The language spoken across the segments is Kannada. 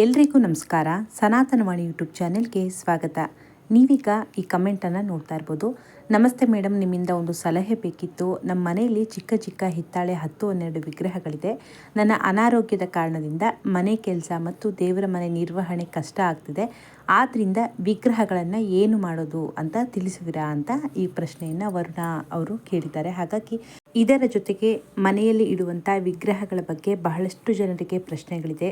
ಎಲ್ರಿಗೂ ನಮಸ್ಕಾರ. ಸನಾತನವಾಣಿ ಯೂಟ್ಯೂಬ್ ಚಾನೆಲ್ಗೆ ಸ್ವಾಗತ. ನೀವೀಗ ಈ ಕಮೆಂಟನ್ನು ನೋಡ್ತಾ ಇರ್ಬೋದು. ನಮಸ್ತೆ ಮೇಡಮ್, ನಿಮ್ಮಿಂದ ಒಂದು ಸಲಹೆ ಬೇಕಿತ್ತು. ನಮ್ಮ ಮನೆಯಲ್ಲಿ ಚಿಕ್ಕ ಚಿಕ್ಕ ಹಿತ್ತಾಳೆ ಹತ್ತು ಹನ್ನೆರಡು ವಿಗ್ರಹಗಳಿದೆ. ನನ್ನ ಅನಾರೋಗ್ಯದ ಕಾರಣದಿಂದ ಮನೆ ಕೆಲಸ ಮತ್ತು ದೇವರ ಮನೆ ನಿರ್ವಹಣೆ ಕಷ್ಟ ಆಗ್ತಿದೆ. ಆದ್ದರಿಂದ ವಿಗ್ರಹಗಳನ್ನು ಏನು ಮಾಡೋದು ಅಂತ ತಿಳಿಸುವಿರಾ ಅಂತ ಈ ಪ್ರಶ್ನೆಯನ್ನು ವರುಣ ಅವರು ಕೇಳಿದ್ದಾರೆ. ಹಾಗಾಗಿ ಇದರ ಜೊತೆಗೆ ಮನೆಯಲ್ಲಿ ಇಡುವಂಥ ವಿಗ್ರಹಗಳ ಬಗ್ಗೆ ಬಹಳಷ್ಟು ಜನರಿಗೆ ಪ್ರಶ್ನೆಗಳಿದೆ.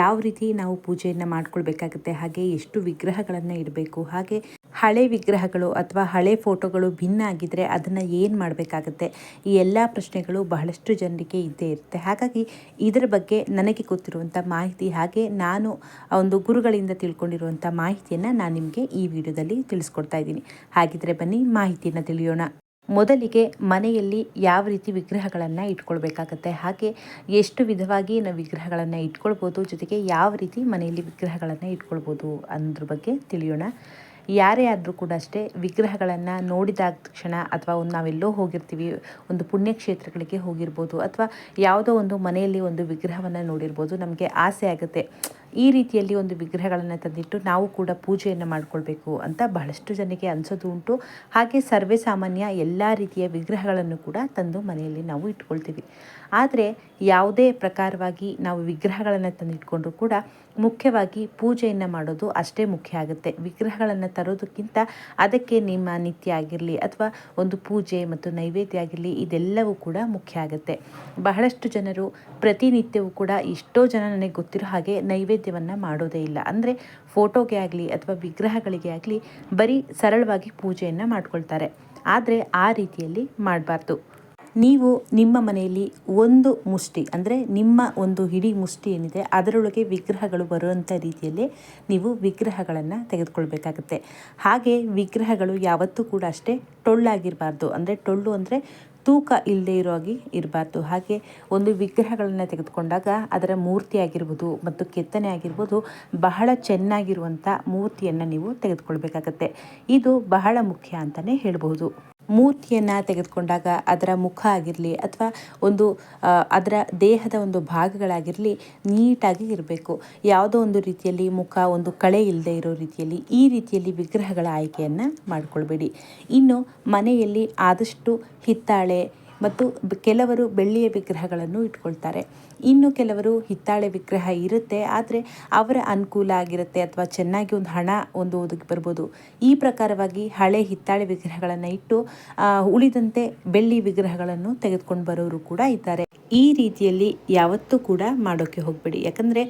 ಯಾವ ರೀತಿ ನಾವು ಪೂಜೆಯನ್ನು ಮಾಡ್ಕೊಳ್ಬೇಕಾಗುತ್ತೆ, ಹಾಗೆ ಎಷ್ಟು ವಿಗ್ರಹಗಳನ್ನು ಇಡಬೇಕು, ಹಾಗೆ ಹಳೆ ವಿಗ್ರಹಗಳು ಅಥವಾ ಹಳೆ ಫೋಟೋಗಳು ಭಿನ್ನ ಆಗಿದ್ದರೆ ಅದನ್ನು ಏನು ಮಾಡಬೇಕಾಗತ್ತೆ? ಈ ಎಲ್ಲ ಪ್ರಶ್ನೆಗಳು ಬಹಳಷ್ಟು ಜನರಿಗೆ ಇದ್ದೇ ಇರುತ್ತೆ. ಹಾಗಾಗಿ ಇದರ ಬಗ್ಗೆ ನನಗೆ ಗೊತ್ತಿರುವಂಥ ಮಾಹಿತಿ ಹಾಗೆ ನಾನು ಒಂದು ಗುರುಗಳಿಂದ ತಿಳ್ಕೊಂಡಿರುವಂಥ ಮಾಹಿತಿಯನ್ನು ನಾನು ನಿಮಗೆ ಈ ವಿಡಿಯೋದಲ್ಲಿ ತಿಳಿಸ್ಕೊಡ್ತಾ ಇದ್ದೀನಿ. ಹಾಗಿದ್ರೆ ಬನ್ನಿ ಮಾಹಿತಿಯನ್ನು ತಿಳಿಯೋಣ. ಮೊದಲಿಗೆ ಮನೆಯಲ್ಲಿ ಯಾವ ರೀತಿ ವಿಗ್ರಹಗಳನ್ನು ಇಟ್ಕೊಳ್ಬೇಕಾಗತ್ತೆ? ಹಾಗೆ ಎಷ್ಟು ವಿಧವಾಗಿ ನಾವು ವಿಗ್ರಹಗಳನ್ನು ಇಟ್ಕೊಳ್ಬೋದು? ಜೊತೆಗೆ ಯಾವ ರೀತಿ ಮನೆಯಲ್ಲಿ ವಿಗ್ರಹಗಳನ್ನು ಇಟ್ಕೊಳ್ಬೋದು ಅನ್ನೋದ್ರ ಬಗ್ಗೆ ತಿಳಿಯೋಣ. ಯಾರೇ ಆದರೂ ಕೂಡ ಅಷ್ಟೇ ವಿಗ್ರಹಗಳನ್ನು ನೋಡಿದ ತಕ್ಷಣ ಅಥವಾ ಒಂದು ನಾವೆಲ್ಲೋ ಹೋಗಿರ್ತೀವಿ, ಒಂದು ಪುಣ್ಯಕ್ಷೇತ್ರಗಳಿಗೆ ಹೋಗಿರ್ಬೋದು ಅಥವಾ ಯಾವುದೋ ಒಂದು ಮನೆಯಲ್ಲಿ ಒಂದು ವಿಗ್ರಹವನ್ನು ನೋಡಿರ್ಬೋದು, ನಮಗೆ ಆಸೆ ಆಗುತ್ತೆ. ಈ ರೀತಿಯಲ್ಲಿ ಒಂದು ವಿಗ್ರಹಗಳನ್ನು ತಂದಿಟ್ಟು ನಾವು ಕೂಡ ಪೂಜೆಯನ್ನು ಮಾಡಿಕೊಳ್ಬೇಕು ಅಂತ ಬಹಳಷ್ಟು ಜನಕ್ಕೆ ಅನಿಸೋದು ಉಂಟು. ಹಾಗೆ ಸರ್ವೇ ಸಾಮಾನ್ಯ ಎಲ್ಲ ರೀತಿಯ ವಿಗ್ರಹಗಳನ್ನು ಕೂಡ ತಂದು ಮನೆಯಲ್ಲಿ ನಾವು ಇಟ್ಕೊಳ್ತೀವಿ. ಆದರೆ ಯಾವುದೇ ಪ್ರಕಾರವಾಗಿ ನಾವು ವಿಗ್ರಹಗಳನ್ನು ತಂದಿಟ್ಕೊಂಡ್ರೂ ಕೂಡ ಮುಖ್ಯವಾಗಿ ಪೂಜೆಯನ್ನು ಮಾಡೋದು ಅಷ್ಟೇ ಮುಖ್ಯ ಆಗುತ್ತೆ. ವಿಗ್ರಹಗಳನ್ನು ತರೋದಕ್ಕಿಂತ ಅದಕ್ಕೆ ನಿಮ್ಮ ನಿತ್ಯ ಆಗಿರಲಿ ಅಥವಾ ಒಂದು ಪೂಜೆ ಮತ್ತು ನೈವೇದ್ಯ ಆಗಿರಲಿ ಇದೆಲ್ಲವೂ ಕೂಡ ಮುಖ್ಯ ಆಗುತ್ತೆ. ಬಹಳಷ್ಟು ಜನರು ಪ್ರತಿನಿತ್ಯವೂ ಕೂಡ ಎಷ್ಟೋ ಜನ ನನಗೆ ಗೊತ್ತಿರೋ ಹಾಗೆ ನೈವೇದ್ಯವನ್ನು ಮಾಡೋದೇ ಇಲ್ಲ. ಅಂದರೆ ಫೋಟೋಗೆ ಆಗಲಿ ಅಥವಾ ವಿಗ್ರಹಗಳಿಗೆ ಆಗಲಿ ಬರೀ ಸರಳವಾಗಿ ಪೂಜೆಯನ್ನು ಮಾಡ್ಕೊಳ್ತಾರೆ. ಆದರೆ ಆ ರೀತಿಯಲ್ಲಿ ಮಾಡಬಾರ್ದು. ನೀವು ನಿಮ್ಮ ಮನೆಯಲ್ಲಿ ಒಂದು ಮುಷ್ಟಿ, ಅಂದರೆ ನಿಮ್ಮ ಒಂದು ಹಿಡಿ ಮುಷ್ಟಿ ಏನಿದೆ ಅದರೊಳಗೆ ವಿಗ್ರಹಗಳು ಬರುವಂಥ ರೀತಿಯಲ್ಲಿ ನೀವು ವಿಗ್ರಹಗಳನ್ನು ತೆಗೆದುಕೊಳ್ಬೇಕಾಗುತ್ತೆ. ಹಾಗೆ ವಿಗ್ರಹಗಳು ಯಾವತ್ತೂ ಕೂಡ ಅಷ್ಟೇ ಟೊಳ್ಳಾಗಿರಬಾರ್ದು. ಅಂದರೆ ಟೊಳ್ಳು ಅಂದರೆ ತೂಕ ಇಲ್ಲದೆ ಇರೋ ಹಾಗೆ ಇರಬಾರ್ದು. ಹಾಗೆ ಒಂದು ವಿಗ್ರಹಗಳನ್ನು ತೆಗೆದುಕೊಂಡಾಗ ಅದರ ಮೂರ್ತಿ ಆಗಿರ್ಬೋದು ಮತ್ತು ಕೆತ್ತನೆ ಆಗಿರ್ಬೋದು ಬಹಳ ಚೆನ್ನಾಗಿರುವಂಥ ಮೂರ್ತಿಯನ್ನು ನೀವು ತೆಗೆದುಕೊಳ್ಬೇಕಾಗತ್ತೆ. ಇದು ಬಹಳ ಮುಖ್ಯ ಅಂತಲೇ ಹೇಳಬಹುದು. ಮೂರ್ತಿಯನ್ನು ತೆಗೆದುಕೊಂಡಾಗ ಅದರ ಮುಖ ಆಗಿರಲಿ ಅಥವಾ ಒಂದು ಅದರ ದೇಹದ ಒಂದು ಭಾಗಗಳಾಗಿರಲಿ ನೀಟಾಗಿ ಇರಬೇಕು. ಯಾವುದೋ ಒಂದು ರೀತಿಯಲ್ಲಿ ಮುಖ ಒಂದು ಕಳೆ ಇಲ್ಲದೆ ಇರೋ ರೀತಿಯಲ್ಲಿ ಈ ರೀತಿಯಲ್ಲಿ ವಿಗ್ರಹಗಳ ಆಯ್ಕೆಯನ್ನು ಮಾಡಿಕೊಳ್ಬೇಡಿ. ಇನ್ನು ಮನೆಯಲ್ಲಿ ಆದಷ್ಟು ಹಿತ್ತಾಳೆ ಮತ್ತು ಕೆಲವರು ಬೆಳ್ಳಿಯ ವಿಗ್ರಹಗಳನ್ನು ಇಟ್ಕೊಳ್ತಾರೆ. ಇನ್ನು ಕೆಲವರು ಹಿತ್ತಾಳೆ ವಿಗ್ರಹ ಇರುತ್ತೆ, ಆದರೆ ಅವರ ಅನುಕೂಲ ಆಗಿರುತ್ತೆ ಅಥವಾ ಚೆನ್ನಾಗಿ ಒಂದು ಹಣ ಒಂದು ಓದಕ್ಕೆ ಬರ್ಬೋದು. ಈ ಪ್ರಕಾರವಾಗಿ ಹಳೆ ಹಿತ್ತಾಳೆ ವಿಗ್ರಹಗಳನ್ನು ಇಟ್ಟು ಉಳಿದಂತೆ ಬೆಳ್ಳಿ ವಿಗ್ರಹಗಳನ್ನು ತೆಗೆದುಕೊಂಡು ಬರೋರು ಕೂಡ ಇದ್ದಾರೆ. ಈ ರೀತಿಯಲ್ಲಿ ಯಾವತ್ತೂ ಕೂಡ ಮಾಡೋಕ್ಕೆ ಹೋಗಬೇಡಿ. ಯಾಕಂದರೆ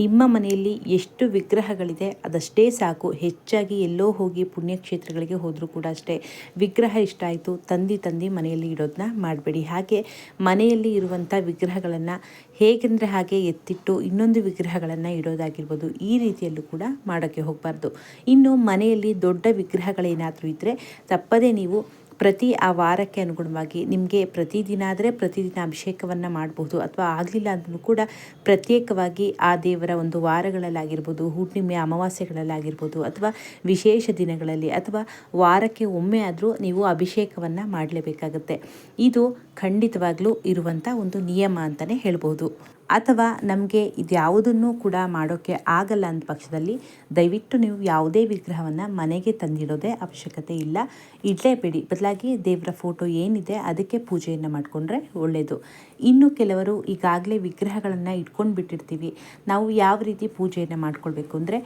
ನಿಮ್ಮ ಮನೆಯಲ್ಲಿ ಎಷ್ಟು ವಿಗ್ರಹಗಳಿದೆ, ಅದಷ್ಟೇ ಸಾಕು. ಹೆಚ್ಚಾಗಿ ಎಲ್ಲೋ ಹೋಗಿ ಪುಣ್ಯಕ್ಷೇತ್ರಗಳಿಗೆ ಹೋದರೂ ಕೂಡ ಅಷ್ಟೇ. ವಿಗ್ರಹ ಇಷ್ಟ ಆಯಿತು, ತಂದು ತಂದು ಮನೆಯಲ್ಲಿ ಇಡೋದನ್ನ ಮಾಡಬೇಡಿ. ಹಾಗೆ ಮನೆಯಲ್ಲಿ ಇರುವಂಥ ವಿಗ್ರಹಗಳನ್ನು ಹೇಗೆಂದರೆ ಹಾಗೆ ಎತ್ತಿಟ್ಟು ಇನ್ನೊಂದು ವಿಗ್ರಹಗಳನ್ನು ಇಡೋದಾಗಿರ್ಬೋದು, ಈ ರೀತಿಯಲ್ಲೂ ಕೂಡ ಮಾಡೋಕ್ಕೆ ಹೋಗಬಾರ್ದು. ಇನ್ನು ಮನೆಯಲ್ಲಿ ದೊಡ್ಡ ವಿಗ್ರಹಗಳೇನಾದರೂ ಇದ್ದರೆ ತಪ್ಪದೇ ನೀವು ಪ್ರತಿ ಆ ವಾರಕ್ಕೆ ಅನುಗುಣವಾಗಿ ನಿಮಗೆ ಪ್ರತಿದಿನ ಆದರೆ ಪ್ರತಿದಿನ ಅಭಿಷೇಕವನ್ನು ಮಾಡಬಹುದು ಅಥವಾ ಆಗಲಿಲ್ಲ ಅಂದ್ರೂ ಕೂಡ ಪ್ರತ್ಯೇಕವಾಗಿ ಆ ದೇವರ ಒಂದು ವಾರಗಳಲ್ಲಾಗಿರ್ಬೋದು, ಹುಣ್ಣಿಮೆ, ಅಮಾವಾಸ್ಯೆಗಳಲ್ಲಾಗಿರ್ಬೋದು ಅಥವಾ ವಿಶೇಷ ದಿನಗಳಲ್ಲಿ ಅಥವಾ ವಾರಕ್ಕೆ ಒಮ್ಮೆ ಆದರೂ ನೀವು ಅಭಿಷೇಕವನ್ನು ಮಾಡಲೇಬೇಕಾಗುತ್ತೆ. ಇದು ಖಂಡಿತವಾಗ್ಲೂ ಇರುವಂಥ ಒಂದು ನಿಯಮ ಅಂತಲೇ ಹೇಳ್ಬೋದು. ಅಥವಾ ನಮಗೆ ಇದ್ಯಾವುದನ್ನು ಕೂಡ ಮಾಡೋಕ್ಕೆ ಆಗಲ್ಲ ಅಂದ ಪಕ್ಷದಲ್ಲಿ, ದಯವಿಟ್ಟು ನೀವು ಯಾವುದೇ ವಿಗ್ರಹವನ್ನು ಮನೆಗೆ ತಂದಿಡೋದೇ ಅವಶ್ಯಕತೆ ಇಲ್ಲ. ಇಡಲೇಬೇಡಿ ಬದಲಾಗಿ ದೇವರ ಫೋಟೋ ಏನಿದೆ ಅದಕ್ಕೆ ಪೂಜೆಯನ್ನು ಮಾಡಿಕೊಂಡ್ರೆ ಒಳ್ಳೆಯದು ಇನ್ನು ಕೆಲವರು ಈಗಾಗಲೇ ವಿಗ್ರಹಗಳನ್ನು ಇಟ್ಕೊಂಡು ಬಿಟ್ಟಿರ್ತೀವಿ. ನಾವು ಯಾವ ರೀತಿ ಪೂಜೆಯನ್ನು ಮಾಡ್ಕೊಳ್ಬೇಕು ಅಂದರೆ,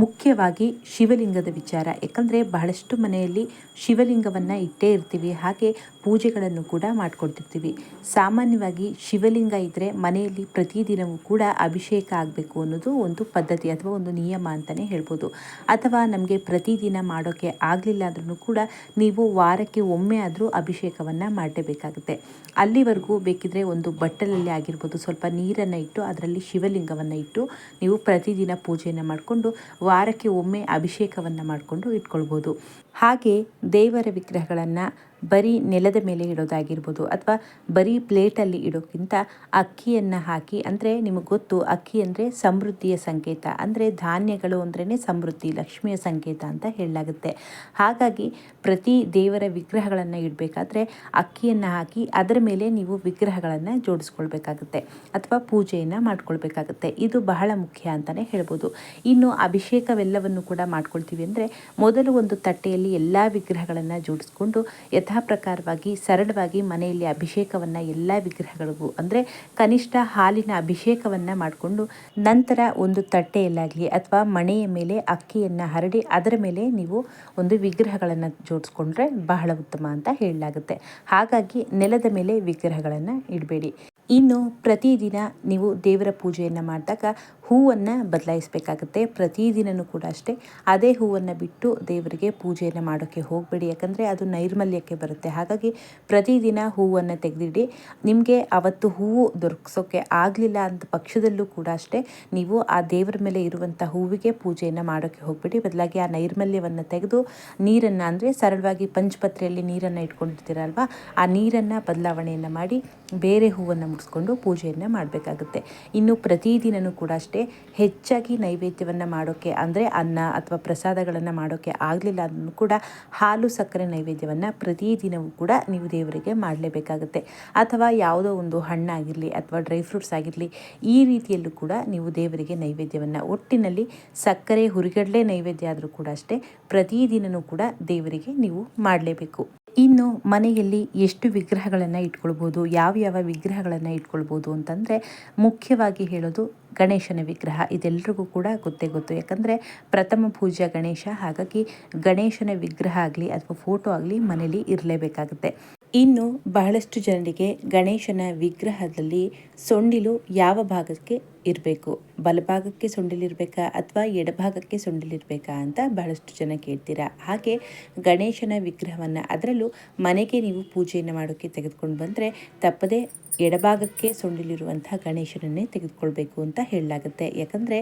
ಮುಖ್ಯವಾಗಿ ಶಿವಲಿಂಗದ ವಿಚಾರ. ಯಾಕಂದರೆ ಬಹಳಷ್ಟು ಮನೆಯಲ್ಲಿ ಶಿವಲಿಂಗವನ್ನು ಇಟ್ಟೇ ಇರ್ತೀವಿ. ಹಾಗೆ ಪೂಜೆಗಳನ್ನು ಕೂಡ ಮಾಡಿಕೊಡ್ತಿರ್ತೀವಿ. ಸಾಮಾನ್ಯವಾಗಿ ಶಿವಲಿಂಗ ಇದ್ದರೆ ಮನೆಯಲ್ಲಿ ಪ್ರತಿದಿನವೂ ಕೂಡ ಅಭಿಷೇಕ ಆಗಬೇಕು ಅನ್ನೋದು ಒಂದು ಪದ್ಧತಿ ಅಥವಾ ಒಂದು ನಿಯಮ ಅಂತಲೇ ಹೇಳ್ಬೋದು. ಅಥವಾ ನಮಗೆ ಪ್ರತಿದಿನ ಮಾಡೋಕ್ಕೆ ಆಗಲಿಲ್ಲ ಅಂದ್ರೂ ಕೂಡ ನೀವು ವಾರಕ್ಕೆ ಒಮ್ಮೆ ಆದರೂ ಅಭಿಷೇಕವನ್ನು ಮಾಡಲೇಬೇಕಾಗುತ್ತೆ. ಅಲ್ಲಿವರೆಗೂ ಬೇಕಿದ್ರೆ ಒಂದು ಬಟ್ಟಲಲ್ಲಿ ಆಗಿರ್ಬೋದು, ಸ್ವಲ್ಪ ನೀರನ್ನು ಇಟ್ಟು ಅದರಲ್ಲಿ ಶಿವಲಿಂಗವನ್ನು ಇಟ್ಟು ನೀವು ಪ್ರತಿದಿನ ಪೂಜೆಯನ್ನು ಮಾಡಿಕೊಂಡು ವಾರಕ್ಕೆ ಒಮ್ಮೆ ಅಭಿಷೇಕವನ್ನು ಮಾಡಿಕೊಂಡು ಇಟ್ಕೊಳ್ಬೋದು. ಹಾಗೆ ದೇವರ ವಿಗ್ರಹಗಳನ್ನು ಬರೀ ನೆಲದ ಮೇಲೆ ಇಡೋದಾಗಿರ್ಬೋದು ಅಥವಾ ಬರೀ ಪ್ಲೇಟಲ್ಲಿ ಇಡೋಕ್ಕಿಂತ ಅಕ್ಕಿಯನ್ನು ಹಾಕಿ, ಅಂದರೆ ನಿಮಗೆ ಗೊತ್ತು, ಅಕ್ಕಿ ಅಂದರೆ ಸಮೃದ್ಧಿಯ ಸಂಕೇತ, ಅಂದರೆ ಧಾನ್ಯಗಳು ಅಂದ್ರೇ ಸಮೃದ್ಧಿ, ಲಕ್ಷ್ಮಿಯ ಸಂಕೇತ ಅಂತ ಹೇಳಲಾಗುತ್ತೆ. ಹಾಗಾಗಿ ಪ್ರತಿ ದೇವರ ವಿಗ್ರಹಗಳನ್ನು ಇಡಬೇಕಾದ್ರೆ ಅಕ್ಕಿಯನ್ನು ಹಾಕಿ ಅದರ ಮೇಲೆ ನೀವು ವಿಗ್ರಹಗಳನ್ನು ಜೋಡಿಸ್ಕೊಳ್ಬೇಕಾಗುತ್ತೆ ಅಥವಾ ಪೂಜೆಯನ್ನು ಮಾಡ್ಕೊಳ್ಬೇಕಾಗುತ್ತೆ. ಇದು ಬಹಳ ಮುಖ್ಯ ಅಂತಲೇ ಹೇಳ್ಬೋದು. ಇನ್ನು ಅಭಿಷೇಕವೆಲ್ಲವನ್ನು ಕೂಡ ಮಾಡ್ಕೊಳ್ತೀವಿ ಅಂದರೆ ಮೊದಲು ಒಂದು ತಟ್ಟೆಯಲ್ಲಿ ಎಲ್ಲ ವಿಗ್ರಹಗಳನ್ನು ಜೋಡಿಸ್ಕೊಂಡು ಯಥಾ ಪ್ರಕಾರವಾಗಿ ಸರಳವಾಗಿ ಮನೆಯಲ್ಲಿ ಅಭಿಷೇಕವನ್ನು ಎಲ್ಲ ವಿಗ್ರಹಗಳಿಗೂ, ಅಂದರೆ ಕನಿಷ್ಠ ಹಾಲಿನ ಅಭಿಷೇಕವನ್ನು ಮಾಡಿಕೊಂಡು ನಂತರ ಒಂದು ತಟ್ಟೆಯಲ್ಲಾಗಲಿ ಅಥವಾ ಮಣೆಯ ಮೇಲೆ ಅಕ್ಕಿಯನ್ನು ಹರಡಿ ಅದರ ಮೇಲೆ ನೀವು ಒಂದು ವಿಗ್ರಹಗಳನ್ನು ಜೋಡಿಸ್ಕೊಂಡ್ರೆ ಬಹಳ ಉತ್ತಮ ಅಂತ ಹೇಳಲಾಗುತ್ತೆ. ಹಾಗಾಗಿ ನೆಲದ ಮೇಲೆ ವಿಗ್ರಹಗಳನ್ನು ಇಡಬೇಡಿ. ಇನ್ನು ಪ್ರತಿದಿನ ನೀವು ದೇವರ ಪೂಜೆಯನ್ನು ಮಾಡಿದಾಗ ಹೂವನ್ನು ಬದಲಾಯಿಸಬೇಕಾಗುತ್ತೆ. ಪ್ರತಿದಿನವೂ ಕೂಡ ಅಷ್ಟೇ. ಅದೇ ಹೂವನ್ನು ಬಿಟ್ಟು ದೇವರಿಗೆ ಪೂಜೆಯನ್ನು ಮಾಡೋಕ್ಕೆ ಹೋಗಬೇಡಿ. ಯಾಕಂದರೆ ಅದು ನೈರ್ಮಲ್ಯಕ್ಕೆ ಬರುತ್ತೆ. ಹಾಗಾಗಿ ಪ್ರತಿದಿನ ಹೂವನ್ನು ತೆಗೆದಿಡಿ. ನಿಮಗೆ ಅವತ್ತು ಹೂವು ದೊರಕಿಸೋಕ್ಕೆ ಆಗಲಿಲ್ಲ ಅಂತ ಪಕ್ಷದಲ್ಲೂ ಕೂಡ ಅಷ್ಟೇ. ನೀವು ಆ ದೇವರ ಮೇಲೆ ಇರುವಂಥ ಹೂವಿಗೆ ಪೂಜೆಯನ್ನು ಮಾಡೋಕ್ಕೆ ಹೋಗಬೇಡಿ. ಬದಲಾಗಿ ಆ ನೈರ್ಮಲ್ಯವನ್ನು ತೆಗೆದು ನೀರನ್ನು ಅಂದರೆ ಸರಳವಾಗಿ ಪಂಚಪತ್ರೆಯಲ್ಲಿ ನೀರನ್ನು ಇಟ್ಕೊಂಡಿರ್ತೀರಲ್ವ? ಆ ನೀರನ್ನು ಬದಲಾವಣೆಯನ್ನು ಮಾಡಿ ಬೇರೆ ಹೂವನ್ನು ಮುಡಿಸ್ಕೊಂಡು ಪೂಜೆಯನ್ನು ಮಾಡಬೇಕಾಗುತ್ತೆ. ಇನ್ನು ಪ್ರತಿದಿನವೂ ಕೂಡ ಅಷ್ಟೇ. ಹೆಚ್ಚಾಗಿ ನೈವೇದ್ಯವನ್ನು ಮಾಡೋಕ್ಕೆ ಅಂದರೆ ಅನ್ನ ಅಥವಾ ಪ್ರಸಾದಗಳನ್ನು ಮಾಡೋಕ್ಕೆ ಆಗಲಿಲ್ಲ ಅಂದ್ರೂ ಕೂಡ ಹಾಲು, ಸಕ್ಕರೆ ನೈವೇದ್ಯವನ್ನು ಪ್ರತಿದಿನವೂ ಕೂಡ ನೀವು ದೇವರಿಗೆ ಮಾಡಲೇಬೇಕಾಗುತ್ತೆ. ಅಥವಾ ಯಾವುದೋ ಒಂದು ಹಣ್ಣಾಗಿರಲಿ ಅಥವಾ ಡ್ರೈ ಫ್ರೂಟ್ಸ್ ಆಗಿರಲಿ, ಈ ರೀತಿಯಲ್ಲೂ ಕೂಡ ನೀವು ದೇವರಿಗೆ ನೈವೇದ್ಯವನ್ನು ಒಟ್ಟಿನಲ್ಲಿ ಸಕ್ಕರೆ, ಹುರಿಗಡಲೆ ನೈವೇದ್ಯ ಆದರೂ ಕೂಡ ಅಷ್ಟೇ ಪ್ರತಿದಿನವೂ ಕೂಡ ದೇವರಿಗೆ ನೀವು ಮಾಡಲೇಬೇಕು. ಇನ್ನು ಮನೆಯಲ್ಲಿ ಎಷ್ಟು ವಿಗ್ರಹಗಳನ್ನು ಇಟ್ಕೊಳ್ಬೋದು, ಯಾವ ಯಾವ ವಿಗ್ರಹಗಳನ್ನು ಇಟ್ಕೊಳ್ಬೋದು ಅಂತಂದರೆ ಮುಖ್ಯವಾಗಿ ಹೇಳೋದು ಗಣೇಶನ ವಿಗ್ರಹ. ಇದೆಲ್ಲರಿಗೂ ಕೂಡ ಗೊತ್ತೇ ಗೊತ್ತು. ಯಾಕಂದರೆ ಪ್ರಥಮ ಪೂಜಾ ಗಣೇಶ, ಹಾಗಾಗಿ ಗಣೇಶನ ವಿಗ್ರಹ ಆಗಲಿ ಅಥವಾ ಫೋಟೋ ಆಗಲಿ ಮನೇಲಿ ಇರಲೇಬೇಕಾಗುತ್ತೆ. ಇನ್ನು ಬಹಳಷ್ಟು ಜನರಿಗೆ ಗಣೇಶನ ವಿಗ್ರಹದಲ್ಲಿ ಸೊಂಡಿಲು ಯಾವ ಭಾಗಕ್ಕೆ ಇರಬೇಕು? ಬಲಭಾಗಕ್ಕೆ ಸೊಂಡಿಲಿರಬೇಕಾ ಅಥವಾ ಎಡಭಾಗಕ್ಕೆ ಸೊಂಡಿಲಿರಬೇಕಾ ಅಂತ ಬಹಳಷ್ಟು ಜನ ಕೇಳ್ತೀರಾ? ಹಾಗೆ ಗಣೇಶನ ವಿಗ್ರಹವನ್ನು ಅದರಲ್ಲೂ ಮನೆಗೆ ನೀವು ಪೂಜೆಯನ್ನು ಮಾಡೋಕ್ಕೆ ತೆಗೆದುಕೊಂಡು ಬಂದರೆ ತಪ್ಪದೇ ಎಡಭಾಗಕ್ಕೆ ಸೊಂಡಿಲಿರುವಂತಹ ಗಣೇಶನನ್ನೇ ತೆಗೆದುಕೊಳ್ಬೇಕು ಅಂತ ಹೇಳಲಾಗುತ್ತೆ. ಯಾಕಂದರೆ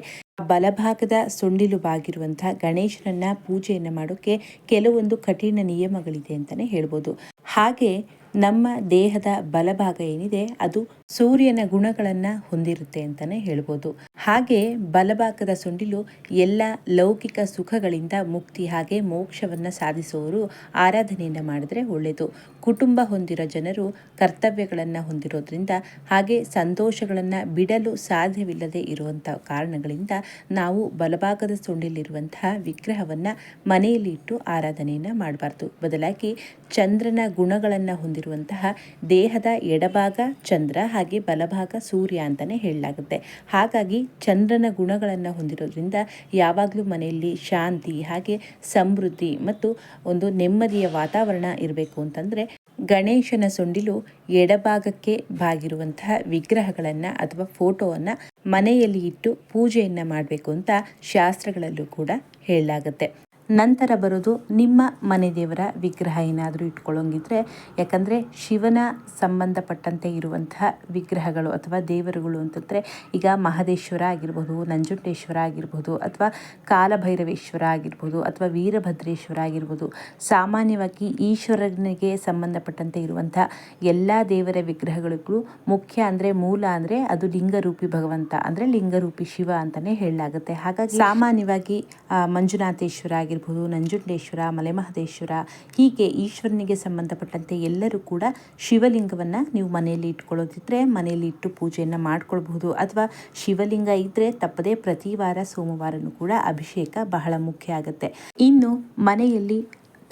ಬಲಭಾಗದ ಸೊಂಡಿಲು ಬಾಗಿರುವಂತಹ ಗಣೇಶನನ್ನು ಪೂಜೆಯನ್ನು ಮಾಡೋಕ್ಕೆ ಕೆಲವೊಂದು ಕಠಿಣ ನಿಯಮಗಳಿದೆ ಅಂತಲೇ ಹೇಳ್ಬೋದು. ಹಾಗೆ ನಮ್ಮ ದೇಹದ ಬಲಭಾಗ ಏನಿದೆ, ಅದು ಸೂರ್ಯನ ಗುಣಗಳನ್ನು ಹೊಂದಿರುತ್ತೆ ಅಂತಲೇ ಹೇಳ್ಬೋದು. ಹಾಗೆ ಬಲಭಾಗದ ಸೊಂಡಿಲು ಎಲ್ಲ ಲೌಕಿಕ ಸುಖಗಳಿಂದ ಮುಕ್ತಿ ಹಾಗೆ ಮೋಕ್ಷವನ್ನು ಸಾಧಿಸುವವರು ಆರಾಧನೆಯನ್ನು ಮಾಡಿದ್ರೆ ಒಳ್ಳೆಯದು ಕುಟುಂಬ ಹೊಂದಿರೋ ಜನರು ಕರ್ತವ್ಯಗಳನ್ನು ಹೊಂದಿರೋದ್ರಿಂದ ಹಾಗೆ ಸಂತೋಷಗಳನ್ನು ಬಿಡಲು ಸಾಧ್ಯವಿಲ್ಲದೆ ಇರುವಂಥ ಕಾರಣಗಳಿಂದ ನಾವು ಬಲಭಾಗದ ಸೊಂಡಿಲಿರುವಂತಹ ವಿಗ್ರಹವನ್ನು ಮನೆಯಲ್ಲಿ ಇಟ್ಟು ಆರಾಧನೆಯನ್ನು ಮಾಡಬಾರ್ದು. ಬದಲಾಗಿ ಚಂದ್ರನ ಗುಣಗಳನ್ನು ಹೊಂದಿರುವಂತಹ ದೇಹದ ಎಡಭಾಗ ಚಂದ್ರ ಹಾಗೆ ಬಲಭಾಗ ಸೂರ್ಯ ಅಂತಲೇ ಹೇಳಲಾಗುತ್ತೆ. ಹಾಗಾಗಿ ಚಂದ್ರನ ಗುಣಗಳನ್ನು ಹೊಂದಿರೋದ್ರಿಂದ ಯಾವಾಗಲೂ ಮನೆಯಲ್ಲಿ ಶಾಂತಿ ಹಾಗೆ ಸಮೃದ್ಧಿ ಮತ್ತು ಒಂದು ನೆಮ್ಮದಿಯ ವಾತಾವರಣ ಇರಬೇಕು ಅಂತಂದರೆ ಗಣೇಶನ ಸೊಂಡಿಲು ಎಡಭಾಗಕ್ಕೆ ಬಾಗಿರುವಂತಹ ವಿಗ್ರಹಗಳನ್ನು ಅಥವಾ ಫೋಟೋವನ್ನು ಮನೆಯಲ್ಲಿ ಇಟ್ಟು ಪೂಜೆಯನ್ನು ಮಾಡಬೇಕು ಅಂತ ಶಾಸ್ತ್ರಗಳಲ್ಲೂ ಕೂಡ ಹೇಳಲಾಗುತ್ತೆ. ನಂತರ ಬರೋದು ನಿಮ್ಮ ಮನೆ ದೇವರ ವಿಗ್ರಹ ಏನಾದರೂ ಇಟ್ಕೊಳ್ಳೋಂಗಿದ್ರೆ ಯಾಕಂದರೆ ಶಿವನ ಸಂಬಂಧಪಟ್ಟಂತೆ ಇರುವಂತಹ ವಿಗ್ರಹಗಳು ಅಥವಾ ದೇವರುಗಳು ಅಂತಂದರೆ ಈಗ ಮಹದೇಶ್ವರ ಆಗಿರ್ಬೋದು ನಂಜುಂಡೇಶ್ವರ ಆಗಿರ್ಬೋದು ಅಥವಾ ಕಾಲಭೈರವೇಶ್ವರ ಆಗಿರ್ಬೋದು ಅಥವಾ ವೀರಭದ್ರೇಶ್ವರ ಆಗಿರ್ಬೋದು ಸಾಮಾನ್ಯವಾಗಿ ಈಶ್ವರನಿಗೆ ಸಂಬಂಧಪಟ್ಟಂತೆ ಇರುವಂಥ ಎಲ್ಲ ದೇವರ ವಿಗ್ರಹಗಳಿಗೂ ಮುಖ್ಯ ಅಂದರೆ ಮೂಲ ಅಂದರೆ ಅದು ಲಿಂಗರೂಪಿ ಭಗವಂತ ಅಂದರೆ ಲಿಂಗರೂಪಿ ಶಿವ ಅಂತಲೇ ಹೇಳಲಾಗುತ್ತೆ. ಹಾಗಾಗಿ ಸಾಮಾನ್ಯವಾಗಿ ಮಂಜುನಾಥೇಶ್ವರ ಆಗಿರ್ಬೋದು ಆಗಿರ್ಬೋದು ನಂಜುಂಡೇಶ್ವರ, ಮಲೆಮಹದೇಶ್ವರ, ಹೀಗೆ ಈಶ್ವರನಿಗೆ ಸಂಬಂಧಪಟ್ಟಂತೆ ಎಲ್ಲರೂ ಕೂಡ ಶಿವಲಿಂಗವನ್ನು ನೀವು ಮನೆಯಲ್ಲಿ ಇಟ್ಕೊಳ್ಳೋದಿದ್ರೆ ಮನೆಯಲ್ಲಿ ಇಟ್ಟು ಪೂಜೆಯನ್ನು ಮಾಡ್ಕೊಳ್ಬಹುದು. ಅಥವಾ ಶಿವಲಿಂಗ ಇದ್ದರೆ ತಪ್ಪದೇ ಪ್ರತಿ ವಾರ ಸೋಮವಾರನೂ ಕೂಡ ಅಭಿಷೇಕ ಬಹಳ ಮುಖ್ಯ ಆಗುತ್ತೆ. ಇನ್ನು ಮನೆಯಲ್ಲಿ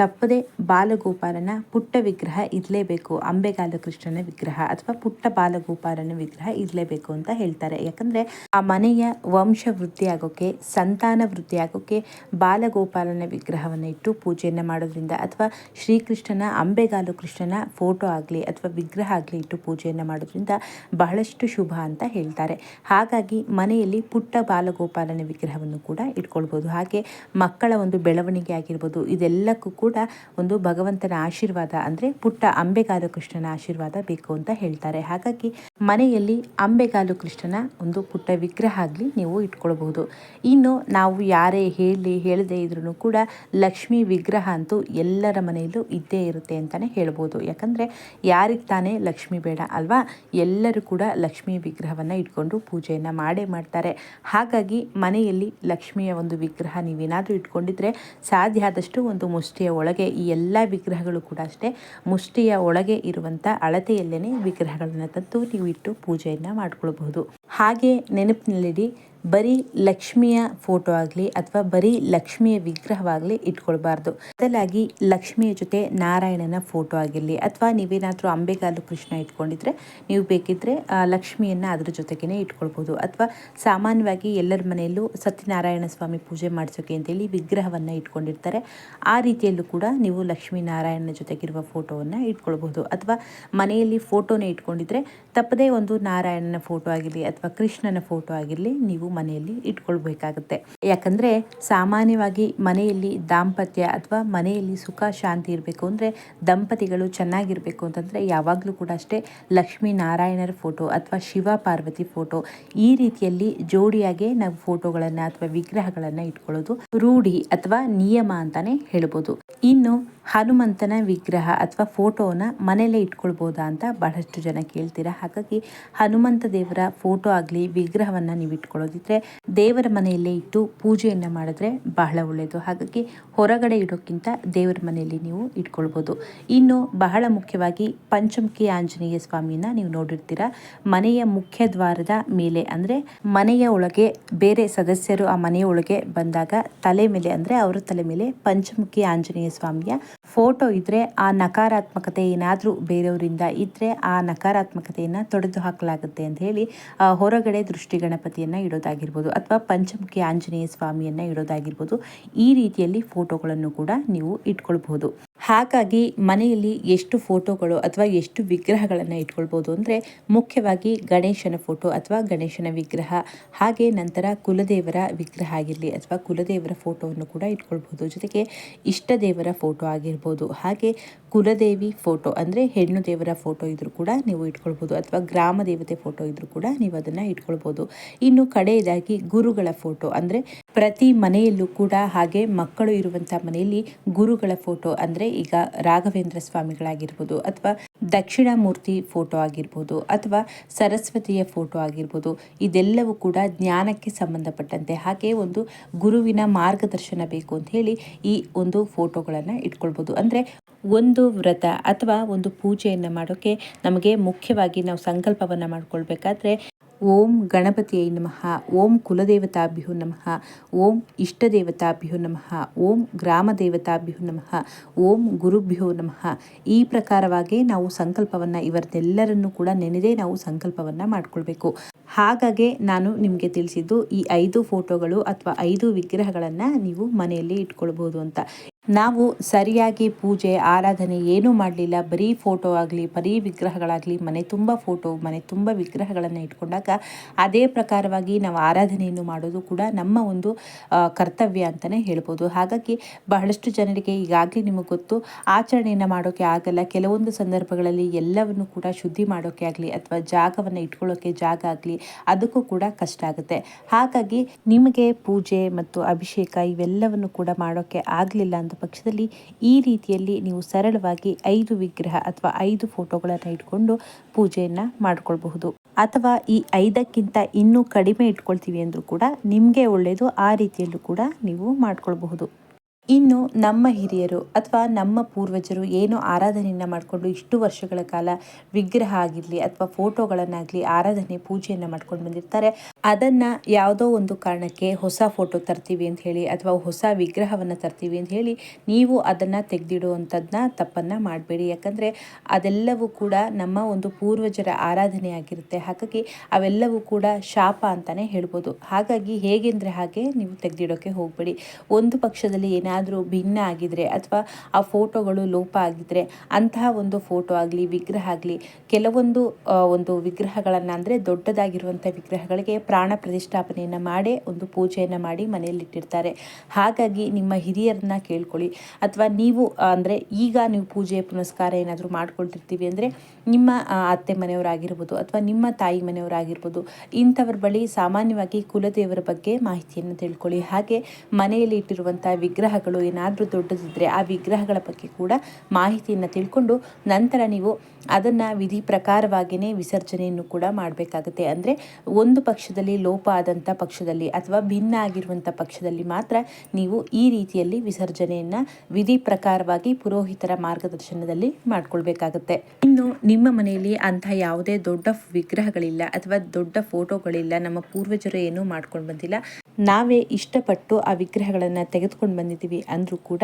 ತಪ್ಪದೆ ಬಾಲಗೋಪಾಲನ ಪುಟ್ಟ ವಿಗ್ರಹ ಇರಲೇಬೇಕು, ಅಂಬೆಗಾಲ ಕೃಷ್ಣನ ವಿಗ್ರಹ ಅಥವಾ ಪುಟ್ಟ ಬಾಲಗೋಪಾಲನ ವಿಗ್ರಹ ಇರಲೇಬೇಕು ಅಂತ ಹೇಳ್ತಾರೆ. ಯಾಕಂದ್ರೆ ಆ ಮನೆಯ ವಂಶ ವೃದ್ಧಿ ಆಗೋಕೆ ಸಂತಾನ ವೃದ್ಧಿ ಆಗೋಕೆ ಬಾಲಗೋಪಾಲನ ವಿಗ್ರಹವನ್ನು ಇಟ್ಟು ಪೂಜೆಯನ್ನು ಮಾಡೋದ್ರಿಂದ ಅಥವಾ ಶ್ರೀಕೃಷ್ಣನ, ಅಂಬೆಗಾಲು ಕೃಷ್ಣನ ಫೋಟೋ ಆಗಲಿ ಅಥವಾ ವಿಗ್ರಹ ಆಗಲಿ ಇಟ್ಟು ಪೂಜೆಯನ್ನು ಮಾಡೋದ್ರಿಂದ ಬಹಳಷ್ಟು ಶುಭ ಅಂತ ಹೇಳ್ತಾರೆ. ಹಾಗಾಗಿ ಮನೆಯಲ್ಲಿ ಪುಟ್ಟ ಬಾಲಗೋಪಾಲನ ವಿಗ್ರಹವನ್ನು ಕೂಡ ಇಟ್ಕೊಳ್ಬೋದು. ಹಾಗೆ ಮಕ್ಕಳ ಒಂದು ಬೆಳವಣಿಗೆ ಆಗಿರ್ಬೋದು, ಇದೆಲ್ಲಕ್ಕೂ ಕೂಡ ಒಂದು ಭಗವಂತನ ಆಶೀರ್ವಾದ ಅಂದರೆ ಪುಟ್ಟ ಅಂಬೆಗಾಲು ಕೃಷ್ಣನ ಆಶೀರ್ವಾದ ಬೇಕು ಅಂತ ಹೇಳ್ತಾರೆ. ಹಾಗಾಗಿ ಮನೆಯಲ್ಲಿ ಅಂಬೆಗಾಲು ಕೃಷ್ಣನ ಒಂದು ಪುಟ್ಟ ವಿಗ್ರಹ ಆಗಲಿ ನೀವು ಇಟ್ಕೊಳ್ಬಹುದು. ಇನ್ನು ನಾವು ಯಾರೇ ಹೇಳಿ ಹೇಳದೇ ಇದ್ರೂ ಕೂಡ ಲಕ್ಷ್ಮೀ ವಿಗ್ರಹ ಅಂತೂ ಎಲ್ಲರ ಮನೆಯಲ್ಲೂ ಇದ್ದೇ ಇರುತ್ತೆ ಅಂತಲೇ ಹೇಳ್ಬೋದು. ಯಾಕಂದರೆ ಯಾರಿಗೆ ತಾನೇ ಲಕ್ಷ್ಮಿ ಬೇಡ ಅಲ್ವಾ? ಎಲ್ಲರೂ ಕೂಡ ಲಕ್ಷ್ಮೀ ವಿಗ್ರಹವನ್ನು ಇಟ್ಕೊಂಡು ಪೂಜೆಯನ್ನು ಮಾಡೇ ಮಾಡ್ತಾರೆ. ಹಾಗಾಗಿ ಮನೆಯಲ್ಲಿ ಲಕ್ಷ್ಮಿಯ ಒಂದು ವಿಗ್ರಹ ನೀವೇನಾದರೂ ಇಟ್ಕೊಂಡಿದ್ರೆ ಸಾಧ್ಯ ಆದಷ್ಟು ಒಂದು ಮುಷ್ಟಿಯ ಒಳಗೆ ಈ ಎಲ್ಲ ವಿಗ್ರಹಗಳು ಕೂಡ ಅಷ್ಟೇ. ಮುಷ್ಟಿಯ ಒಳಗೆ ಇರುವಂಥ ಅಳತೆಯಲ್ಲೇ ವಿಗ್ರಹಗಳನ್ನು ತಂದು ನೀವು ಇಟ್ಟು ಪೂಜೆಯನ್ನು ಮಾಡ್ಕೊಳ್ಬಹುದು. ಹಾಗೆ ನೆನಪಿನಲ್ಲಿಡಿ ಬರೀ ಲಕ್ಷ್ಮಿಯ ಫೋಟೋ ಆಗಲಿ ಅಥವಾ ಬರೀ ಲಕ್ಷ್ಮಿಯ ವಿಗ್ರಹವಾಗಲಿ ಇಟ್ಕೊಳ್ಬಾರ್ದು. ಬದಲಾಗಿ ಲಕ್ಷ್ಮಿಯ ಜೊತೆ ನಾರಾಯಣನ ಫೋಟೋ ಆಗಿರಲಿ ಅಥವಾ ನೀವೇನಾದರೂ ಅಂಬೆಗಾಲು ಕೃಷ್ಣ ಇಟ್ಕೊಂಡಿದ್ರೆ, ನೀವು ಬೇಕಿದ್ರೆ ಲಕ್ಷ್ಮಿಯನ್ನು ಅದ್ರ ಜೊತೆಗೇ ಇಟ್ಕೊಳ್ಬೋದು. ಅಥವಾ ಸಾಮಾನ್ಯವಾಗಿ ಎಲ್ಲರ ಮನೆಯಲ್ಲೂ ಸತ್ಯನಾರಾಯಣ ಸ್ವಾಮಿ ಪೂಜೆ ಮಾಡಿಸೋಕೆ ಅಂತೇಳಿ ವಿಗ್ರಹವನ್ನು ಇಟ್ಕೊಂಡಿರ್ತಾರೆ. ಆ ರೀತಿಯಲ್ಲೂ ಕೂಡ ನೀವು ಲಕ್ಷ್ಮೀ ನಾರಾಯಣನ ಜೊತೆಗಿರುವ ಫೋಟೋವನ್ನು ಇಟ್ಕೊಳ್ಬೋದು. ಅಥವಾ ಮನೆಯಲ್ಲಿ ಫೋಟೋನ ಇಟ್ಕೊಂಡಿದ್ರೆ, ತಪ್ಪದೇ ಒಂದು ನಾರಾಯಣನ ಫೋಟೋ ಆಗಿರಲಿ ಅಥವಾ ಕೃಷ್ಣನ ಫೋಟೋ ಆಗಿರಲಿ ನೀವು ಮನೆಯಲ್ಲಿ ಇಟ್ಕೊಳ್ಬೇಕಾಗುತ್ತೆ. ಯಾಕಂದರೆ ಸಾಮಾನ್ಯವಾಗಿ ಮನೆಯಲ್ಲಿ ದಾಂಪತ್ಯ ಅಥವಾ ಮನೆಯಲ್ಲಿ ಸುಖ, ಶಾಂತಿ ಇರಬೇಕು ಅಂದರೆ ದಂಪತಿಗಳು ಚೆನ್ನಾಗಿರಬೇಕು ಅಂತಂದರೆ ಯಾವಾಗಲೂ ಕೂಡ ಅಷ್ಟೇ ಲಕ್ಷ್ಮೀ ನಾರಾಯಣರ ಫೋಟೋ ಅಥವಾ ಶಿವ ಪಾರ್ವತಿ ಫೋಟೋ ಈ ರೀತಿಯಲ್ಲಿ ಜೋಡಿಯಾಗೆ ನಾವು ಫೋಟೋಗಳನ್ನು ಅಥವಾ ವಿಗ್ರಹಗಳನ್ನು ಇಟ್ಕೊಳ್ಳೋದು ರೂಢಿ ಅಥವಾ ನಿಯಮ ಅಂತಾನೆ ಹೇಳ್ಬೋದು. ಇನ್ನು ಹನುಮಂತನ ವಿಗ್ರಹ ಅಥವಾ ಫೋಟೋನ ಮನೆಯಲ್ಲೇ ಇಟ್ಕೊಳ್ಬೋದಾ ಅಂತ ಬಹಳಷ್ಟು ಜನ ಕೇಳ್ತೀರಾ. ಹಾಗಾಗಿ ಹನುಮಂತ ದೇವರ ಫೋಟೋ ಆಗಲಿ, ವಿಗ್ರಹವನ್ನು ನೀವು ಇಟ್ಕೊಳ್ಳೋದಿದ್ರೆ ದೇವರ ಮನೆಯಲ್ಲೇ ಇಟ್ಟು ಪೂಜೆಯನ್ನು ಮಾಡಿದ್ರೆ ಬಹಳ ಒಳ್ಳೆಯದು ಹಾಗಾಗಿ ಹೊರಗಡೆ ಇಡೋಕ್ಕಿಂತ ದೇವರ ಮನೆಯಲ್ಲಿ ನೀವು ಇಟ್ಕೊಳ್ಬೋದು. ಇನ್ನು ಬಹಳ ಮುಖ್ಯವಾಗಿ ಪಂಚಮುಖಿ ಆಂಜನೇಯ ಸ್ವಾಮಿಯನ್ನ ನೀವು ನೋಡಿರ್ತೀರಾ. ಮನೆಯ ಮುಖ್ಯ ದ್ವಾರದ ಮೇಲೆ ಅಂದರೆ ಮನೆಯ ಒಳಗೆ ಬೇರೆ ಸದಸ್ಯರು ಆ ಮನೆಯ ಒಳಗೆ ಬಂದಾಗ ತಲೆ ಮೇಲೆ ಅಂದರೆ ಅವರ ತಲೆ ಮೇಲೆ ಪಂಚಮುಖಿ ಆಂಜನೇಯ ಸ್ವಾಮಿಯ ಫೋಟೋ ಇದ್ರೆ ಆ ನಕಾರಾತ್ಮಕತೆ ಏನಾದರೂ ಬೇರೆಯವರಿಂದ ಇದ್ರೆ ಆ ನಕಾರಾತ್ಮಕತೆಯನ್ನು ತೊಡೆದು ಹಾಕಲಾಗುತ್ತೆ ಅಂತ ಹೇಳಿ ಹೊರಗಡೆ ದೃಷ್ಟಿ ಗಣಪತಿಯನ್ನು ಇಡೋದಾಗಿರ್ಬೋದು ಅಥವಾ ಪಂಚಮುಖಿ ಆಂಜನೇಯ ಸ್ವಾಮಿಯನ್ನು ಇಡೋದಾಗಿರ್ಬೋದು ಈ ರೀತಿಯಲ್ಲಿ ಫೋಟೋಗಳನ್ನು ಕೂಡ ನೀವು ಇಟ್ಕೊಳ್ಬಹುದು. ಹಾಗಾಗಿ ಮನೆಯಲ್ಲಿ ಎಷ್ಟು ಫೋಟೋಗಳು ಅಥವಾ ಎಷ್ಟು ವಿಗ್ರಹಗಳನ್ನು ಇಟ್ಕೊಳ್ಬೋದು ಅಂದರೆ ಮುಖ್ಯವಾಗಿ ಗಣೇಶನ ಫೋಟೋ ಅಥವಾ ಗಣೇಶನ ವಿಗ್ರಹ, ಹಾಗೆ ನಂತರ ಕುಲದೇವರ ವಿಗ್ರಹ ಆಗಿರಲಿ ಅಥವಾ ಕುಲದೇವರ ಫೋಟೋವನ್ನು ಕೂಡ ಇಟ್ಕೊಳ್ಬೋದು. ಜೊತೆಗೆ ಇಷ್ಟ ದೇವರ ಫೋಟೋ ಆಗಿರ್ಬೋದು. ಹಾಗೆ ಕುಲದೇವಿ ಫೋಟೋ ಅಂದರೆ ಹೆಣ್ಣು ದೇವರ ಫೋಟೋ ಇದ್ರೂ ಕೂಡ ನೀವು ಇಟ್ಕೊಳ್ಬೋದು ಅಥವಾ ಗ್ರಾಮ ದೇವತೆ ಫೋಟೋ ಇದ್ರೂ ಕೂಡ ನೀವು ಅದನ್ನು ಇಟ್ಕೊಳ್ಬೋದು. ಇನ್ನು ಕಡೆಯದಾಗಿ ಗುರುಗಳ ಫೋಟೋ ಅಂದರೆ ಪ್ರತಿ ಮನೆಯಲ್ಲೂ ಕೂಡ ಹಾಗೆ ಮಕ್ಕಳು ಇರುವಂಥ ಮನೆಯಲ್ಲಿ ಗುರುಗಳ ಫೋಟೋ ಅಂದರೆ ಈಗ ರಾಘವೇಂದ್ರ ಸ್ವಾಮಿಗಳಾಗಿರ್ಬೋದು ಅಥವಾ ದಕ್ಷಿಣಾಮೂರ್ತಿ ಫೋಟೋ ಆಗಿರ್ಬೋದು ಅಥವಾ ಸರಸ್ವತಿಯ ಫೋಟೋ ಆಗಿರ್ಬೋದು, ಇದೆಲ್ಲವೂ ಕೂಡ ಜ್ಞಾನಕ್ಕೆ ಸಂಬಂಧಪಟ್ಟಂತೆ ಹಾಗೆ ಒಂದು ಗುರುವಿನ ಮಾರ್ಗದರ್ಶನ ಬೇಕು ಅಂತ ಹೇಳಿ ಈ ಒಂದು ಫೋಟೋಗಳನ್ನು ಇಟ್ಕೊಳ್ಬೋದು. ಅಂದರೆ ಒಂದು ವ್ರತ ಅಥವಾ ಒಂದು ಪೂಜೆಯನ್ನು ಮಾಡೋಕ್ಕೆ ನಮಗೆ ಮುಖ್ಯವಾಗಿ ನಾವು ಸಂಕಲ್ಪವನ್ನು ಮಾಡ್ಕೊಳ್ಬೇಕಾದ್ರೆ ಓಂ ಗಣಪತಿಯೈ ನಮಃ, ಓಂ ಕುಲದೇವತಾಭ್ಯೋ ನಮಃ, ಓಂ ಇಷ್ಟದೇವತಾಭ್ಯೋ ನಮಃ, ಓಂ ಗ್ರಾಮ ದೇವತಾಭ್ಯೋ ನಮಃ, ಓಂ ಗುರುಭ್ಯೋ ನಮಃ. ಈ ಪ್ರಕಾರವಾಗಿ ನಾವು ಸಂಕಲ್ಪವನ್ನು ಇವರನ್ನೆಲ್ಲರನ್ನು ಕೂಡ ನೆನೆದೇ ನಾವು ಸಂಕಲ್ಪವನ್ನು ಮಾಡಿಕೊಳ್ಬೇಕು. ಹಾಗಾಗಿ ನಾನು ನಿಮಗೆ ತಿಳಿಸಿದ್ದು ಈ ಐದು ಫೋಟೋಗಳು ಅಥವಾ ಐದು ವಿಗ್ರಹಗಳನ್ನು ನೀವು ಮನೆಯಲ್ಲಿ ಇಟ್ಕೊಳ್ಬೋದು ಅಂತ. ನಾವು ಸರಿಯಾಗಿ ಪೂಜೆ, ಆರಾಧನೆ ಏನೂ ಮಾಡಲಿಲ್ಲ. ಬರೀ ಫೋಟೋ ಆಗಲಿ, ಬರೀ ವಿಗ್ರಹಗಳಾಗಲಿ, ಮನೆ ತುಂಬ ಫೋಟೋ, ಮನೆ ತುಂಬ ವಿಗ್ರಹಗಳನ್ನು ಇಟ್ಕೊಂಡಾಗ ಅದೇ ಪ್ರಕಾರವಾಗಿ ನಾವು ಆರಾಧನೆಯನ್ನು ಮಾಡೋದು ಕೂಡ ನಮ್ಮ ಒಂದು ಕರ್ತವ್ಯ ಅಂತಲೇ ಹೇಳ್ಬೋದು. ಹಾಗಾಗಿ ಬಹಳಷ್ಟು ಜನರಿಗೆ ಈಗಾಗಲೇ ನಿಮಗೆ ಗೊತ್ತು, ಆಚರಣೆಯನ್ನು ಮಾಡೋಕ್ಕೆ ಆಗಲ್ಲ. ಕೆಲವೊಂದು ಸಂದರ್ಭಗಳಲ್ಲಿ ಎಲ್ಲವನ್ನು ಕೂಡ ಶುದ್ಧಿ ಮಾಡೋಕ್ಕೆ ಆಗಲಿ ಅಥವಾ ಜಾಗವನ್ನು ಇಟ್ಕೊಳ್ಳೋಕ್ಕೆ ಜಾಗ ಆಗಲಿ, ಅದಕ್ಕೂ ಕೂಡ ಕಷ್ಟ ಆಗುತ್ತೆ. ಹಾಗಾಗಿ ನಿಮಗೆ ಪೂಜೆ ಮತ್ತು ಅಭಿಷೇಕ ಇವೆಲ್ಲವನ್ನು ಕೂಡ ಮಾಡೋಕ್ಕೆ ಆಗಲಿಲ್ಲ ಅಂತ ಪಕ್ಷದಲ್ಲಿ ಈ ರೀತಿಯಲ್ಲಿ ನೀವು ಸರಳವಾಗಿ ಐದು ವಿಗ್ರಹ ಅಥವಾ ಐದು ಫೋಟೋಗಳನ್ನು ಇಟ್ಕೊಂಡು ಪೂಜೆಯನ್ನು ಮಾಡ್ಕೊಳ್ಬಹುದು. ಅಥವಾ ಈ ಐದಕ್ಕಿಂತ ಇನ್ನೂ ಕಡಿಮೆ ಇಟ್ಕೊಳ್ತೀವಿ ಅಂದರೂ ಕೂಡ ನಿಮಗೆ ಒಳ್ಳೆಯದು ಆ ರೀತಿಯಲ್ಲೂ ಕೂಡ ನೀವು ಮಾಡ್ಕೊಳ್ಬಹುದು. ಇನ್ನು ನಮ್ಮ ಹಿರಿಯರು ಅಥವಾ ನಮ್ಮ ಪೂರ್ವಜರು ಏನು ಆರಾಧನೆಯನ್ನು ಮಾಡಿಕೊಂಡು ಇಷ್ಟು ವರ್ಷಗಳ ಕಾಲ ವಿಗ್ರಹ ಆಗಿರಲಿ ಅಥವಾ ಫೋಟೋಗಳನ್ನಾಗಲಿ ಆರಾಧನೆ ಪೂಜೆಯನ್ನು ಮಾಡ್ಕೊಂಡು ಬಂದಿರ್ತಾರೆ ಅದನ್ನು ಯಾವುದೋ ಒಂದು ಕಾರಣಕ್ಕೆ ಹೊಸ ಫೋಟೋ ತರ್ತೀವಿ ಅಂತ ಹೇಳಿ ಅಥವಾ ಹೊಸ ವಿಗ್ರಹವನ್ನು ತರ್ತೀವಿ ಅಂತ ಹೇಳಿ ನೀವು ಅದನ್ನು ತೆಗೆದಿಡುವಂಥದ್ದನ್ನ ತಪ್ಪನ್ನು ಮಾಡಬೇಡಿ. ಯಾಕಂದರೆ ಅದೆಲ್ಲವೂ ಕೂಡ ನಮ್ಮ ಒಂದು ಪೂರ್ವಜರ ಆರಾಧನೆ ಆಗಿರುತ್ತೆ. ಹಾಗಾಗಿ ಅವೆಲ್ಲವೂ ಕೂಡ ಶಾಪ ಅಂತಲೇ ಹೇಳ್ಬೋದು. ಹಾಗಾಗಿ ಹೇಗೆಂದರೆ ಹಾಗೆ ನೀವು ತೆಗೆದಿಡೋಕ್ಕೆ ಹೋಗಬೇಡಿ. ಒಂದು ಪಕ್ಷದಲ್ಲಿ ಏನಾದರೂ ಭಿನ್ನ ಆಗಿದ್ರೆ ಅಥವಾ ಆ ಫೋಟೋಗಳು ಲೋಪ ಆಗಿದ್ದರೆ ಅಂತಹ ಒಂದು ಫೋಟೋ ಆಗಲಿ, ವಿಗ್ರಹ ಆಗಲಿ, ಕೆಲವೊಂದು ಒಂದು ವಿಗ್ರಹಗಳನ್ನು ಅಂದರೆ ದೊಡ್ಡದಾಗಿರುವಂಥ ವಿಗ್ರಹಗಳಿಗೆ ಪ್ರಾಣ ಪ್ರತಿಷ್ಠಾಪನೆಯನ್ನು ಮಾಡೇ, ಒಂದು ಪೂಜೆಯನ್ನು ಮಾಡಿ ಮನೆಯಲ್ಲಿಟ್ಟಿರ್ತಾರೆ ಹಾಗಾಗಿ ನಿಮ್ಮ ಹಿರಿಯರನ್ನ ಕೇಳ್ಕೊಳ್ಳಿ. ಅಥವಾ ನೀವು ಅಂದರೆ ಈಗ ನೀವು ಪೂಜೆ ಪುನಸ್ಕಾರ ಏನಾದರೂ ಮಾಡ್ಕೊಳ್ತಿರ್ತೀವಿ ಅಂದರೆ ನಿಮ್ಮ ಅತ್ತೆ ಮನೆಯವರಾಗಿರ್ಬೋದು ಅಥವಾ ನಿಮ್ಮ ತಾಯಿ ಮನೆಯವರಾಗಿರ್ಬೋದು, ಇಂಥವ್ರ ಬಳಿ ಸಾಮಾನ್ಯವಾಗಿ ಕುಲದೇವರ ಬಗ್ಗೆ ಮಾಹಿತಿಯನ್ನು ತಿಳ್ಕೊಳ್ಳಿ. ಹಾಗೆ ಮನೆಯಲ್ಲಿ ಇಟ್ಟಿರುವಂಥ ವಿಗ್ರಹಗಳು ಏನಾದರೂ ದೊಡ್ಡದಿದ್ದರೆ ಆ ವಿಗ್ರಹಗಳ ಬಗ್ಗೆ ಕೂಡ ಮಾಹಿತಿಯನ್ನು ತಿಳ್ಕೊಂಡು ನಂತರ ನೀವು ಅದನ್ನು ವಿಧಿ ಪ್ರಕಾರವಾಗಿಯೇ ವಿಸರ್ಜನೆಯನ್ನು ಕೂಡ ಮಾಡಬೇಕಾಗುತ್ತೆ. ಅಂದರೆ ಒಂದು ಪಕ್ಷದಲ್ಲಿ, ಲೋಪ ಆದಂಥ ಪಕ್ಷದಲ್ಲಿ ಅಥವಾ ಭಿನ್ನ ಆಗಿರುವಂಥ ಪಕ್ಷದಲ್ಲಿ ಮಾತ್ರ ನೀವು ಈ ರೀತಿಯಲ್ಲಿ ವಿಸರ್ಜನೆಯನ್ನು ವಿಧಿ ಪ್ರಕಾರವಾಗಿ ಪುರೋಹಿತರ ಮಾರ್ಗದರ್ಶನದಲ್ಲಿ ಮಾಡ್ಕೊಳ್ಬೇಕಾಗುತ್ತೆ. ಇನ್ನು ನಿಮ್ಮ ಮನೆಯಲ್ಲಿ ಅಂಥ ಯಾವುದೇ ದೊಡ್ಡ ವಿಗ್ರಹಗಳಿಲ್ಲ ಅಥವಾ ದೊಡ್ಡ ಫೋಟೋಗಳಿಲ್ಲ, ನಮ್ಮ ಪೂರ್ವಜರು ಏನೂ ಮಾಡ್ಕೊಂಡು ಬಂದಿಲ್ಲ. ನಾವೇ ಇಷ್ಟಪಟ್ಟು ಆ ವಿಗ್ರಹಗಳನ್ನು ತೆಗೆದುಕೊಂಡು ಬಂದಿದ್ದೀವಿ ಅಂದರೂ ಕೂಡ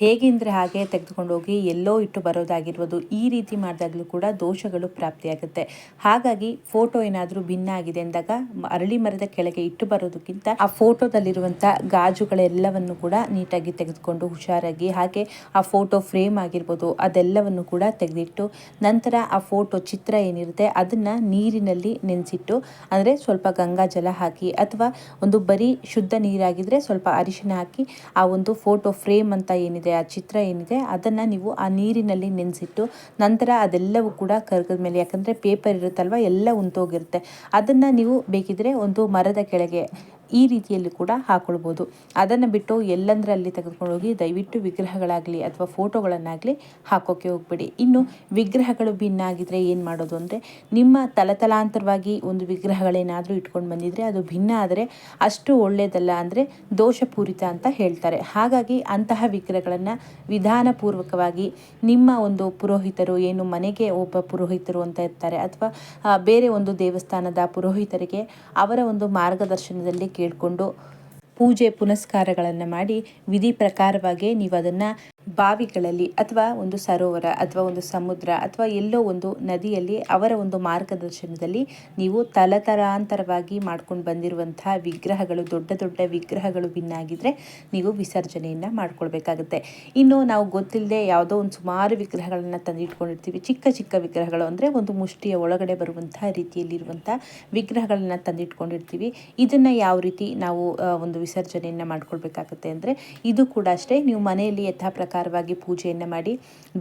ಹೇಗೆಂದರೆ ಹಾಗೆ ತೆಗೆದುಕೊಂಡು ಹೋಗಿ ಎಲ್ಲೋ ಇಟ್ಟು ಬರೋದಾಗಿರ್ಬೋದು, ಈ ರೀತಿ ಮಾಡಿದಾಗಲೂ ಕೂಡ ದೋಷಗಳು ಪ್ರಾಪ್ತಿಯಾಗುತ್ತೆ. ಹಾಗಾಗಿ ಫೋಟೋ ಏನಾದರೂ ಭಿನ್ನ ಆಗಿದೆ ಅಂದಾಗ ಅರಳಿ ಮರದ ಕೆಳಗೆ ಇಟ್ಟು ಬರೋದಕ್ಕಿಂತ ಆ ಫೋಟೋದಲ್ಲಿರುವಂಥ ಗಾಜುಗಳೆಲ್ಲವನ್ನು ಕೂಡ ನೀಟಾಗಿ ತೆಗೆದುಕೊಂಡು ಹುಷಾರಾಗಿ, ಹಾಗೆ ಆ ಫೋಟೋ ಫ್ರೇಮ್ ಆಗಿರ್ಬೋದು ಅದೆಲ್ಲವನ್ನು ಕೂಡ ತೆಗೆದಿಟ್ಟು ನಂತರ ಆ ಫೋಟೋ ಚಿತ್ರ ಏನಿರುತ್ತೆ ಅದನ್ನು ನೀರಿನಲ್ಲಿ ನೆನೆಸಿಟ್ಟು, ಅಂದರೆ ಸ್ವಲ್ಪ ಗಂಗಾ ಜಲ ಹಾಕಿ ಅಥವಾ ಒಂದು ಬರೀ ಶುದ್ಧ ನೀರಾಗಿದ್ದರೆ ಸ್ವಲ್ಪ ಅರಿಶಿನ ಹಾಕಿ ಆ ಒಂದು ಫೋಟೋ ಫ್ರೇಮ್ ಅಂತ ಏನಿದೆ ಆ ಚಿತ್ರ ಏನಿದೆ, ಅದನ್ನು ನೀವು ಆ ನೀರಿನಲ್ಲಿ ನೆನೆಸಿಟ್ಟು ನಂತರ ಅದೆಲ್ಲವೂ ಕೂಡ ಕರ್ಗದ ಮೇಲೆ, ಯಾಕಂದರೆ ಪೇಪರ್ ಇರುತ್ತಲ್ವ, ಎಲ್ಲ ಉಂತೋಗಿರುತ್ತೆ. ಅದನ್ನು ನೀವು ಬೇಕಿದ್ರೆ ಒಂದು ಮರದ ಕೆಳಗೆ ಈ ರೀತಿಯಲ್ಲಿ ಕೂಡ ಹಾಕೊಳ್ಬೋದು. ಅದನ್ನು ಬಿಟ್ಟು ಎಲ್ಲಂದ್ರಲ್ಲಿ ತೆಗೆದುಕೊಂಡು ಹೋಗಿ ದಯವಿಟ್ಟು ವಿಗ್ರಹಗಳಾಗಲಿ ಅಥವಾ ಫೋಟೋಗಳನ್ನಾಗಲಿ ಹಾಕೋಕ್ಕೆ ಹೋಗಬೇಡಿ. ಇನ್ನು ವಿಗ್ರಹಗಳು ಭಿನ್ನ ಆಗಿದ್ರೆ ಏನು ಮಾಡೋದು ಅಂದರೆ ನಿಮ್ಮ ತಲತಲಾಂತರವಾಗಿ ಒಂದು ವಿಗ್ರಹಗಳೇನಾದರೂ ಇಟ್ಕೊಂಡು ಬಂದಿದ್ರೆ ಅದು ಭಿನ್ನ ಆದರೆ ಅಷ್ಟು ಒಳ್ಳೆಯದಲ್ಲ ಅಂದರೆ ದೋಷಪೂರಿತ ಅಂತ ಹೇಳ್ತಾರೆ. ಹಾಗಾಗಿ ಅಂತಹ ವಿಗ್ರಹಗಳನ್ನು ವಿಧಾನಪೂರ್ವಕವಾಗಿ ನಿಮ್ಮ ಒಂದು ಪುರೋಹಿತರು ಏನು ಮನೆಗೆ ಒಬ್ಬ ಪುರೋಹಿತರು ಅಂತ ಇರ್ತಾರೆ ಅಥವಾ ಬೇರೆ ಒಂದು ದೇವಸ್ಥಾನದ ಪುರೋಹಿತರಿಗೆ ಅವರ ಒಂದು ಮಾರ್ಗದರ್ಶನದಲ್ಲಿ ಕೇಳಿಕೊಂಡು ಪೂಜೆ ಪುನಸ್ಕಾರಗಳನ್ನು ಮಾಡಿ ವಿಧಿ ಪ್ರಕಾರವಾಗಿ ನೀವು ಅದನ್ನು ಬಾವಿಗಳಲ್ಲಿ ಅಥವಾ ಒಂದು ಸರೋವರ ಅಥವಾ ಒಂದು ಸಮುದ್ರ ಅಥವಾ ಎಲ್ಲೋ ಒಂದು ನದಿಯಲ್ಲಿ ಅವರ ಒಂದು ಮಾರ್ಗದರ್ಶನದಲ್ಲಿ ನೀವು ತಲತರಾಂತರವಾಗಿ ಮಾಡ್ಕೊಂಡು ಬಂದಿರುವಂತಹ ವಿಗ್ರಹಗಳು, ದೊಡ್ಡ ದೊಡ್ಡ ವಿಗ್ರಹಗಳು ಭಿನ್ನಾಗಿದ್ದರೆ ನೀವು ವಿಸರ್ಜನೆಯನ್ನು ಮಾಡ್ಕೊಳ್ಬೇಕಾಗುತ್ತೆ. ಇನ್ನು ನಾವು ಗೊತ್ತಿಲ್ಲದೆ ಯಾವುದೋ ಒಂದು ಸುಮಾರು ವಿಗ್ರಹಗಳನ್ನು ತಂದಿಟ್ಕೊಂಡಿರ್ತೀವಿ. ಚಿಕ್ಕ ಚಿಕ್ಕ ವಿಗ್ರಹಗಳು ಅಂದರೆ ಒಂದು ಮುಷ್ಟಿಯ ಒಳಗಡೆ ಬರುವಂತಹ ರೀತಿಯಲ್ಲಿರುವಂಥ ವಿಗ್ರಹಗಳನ್ನು ತಂದಿಟ್ಕೊಂಡಿರ್ತೀವಿ. ಇದನ್ನು ಯಾವ ರೀತಿ ನಾವು ಒಂದು ವಿಸರ್ಜನೆಯನ್ನು ಮಾಡ್ಕೊಳ್ಬೇಕಾಗುತ್ತೆ ಅಂದರೆ ಇದು ಕೂಡ ಅಷ್ಟೇ. ನೀವು ಮನೆಯಲ್ಲಿ ಯಥಾ ಪ್ರಕಾರವಾಗಿ ಪೂಜೆಯನ್ನು ಮಾಡಿ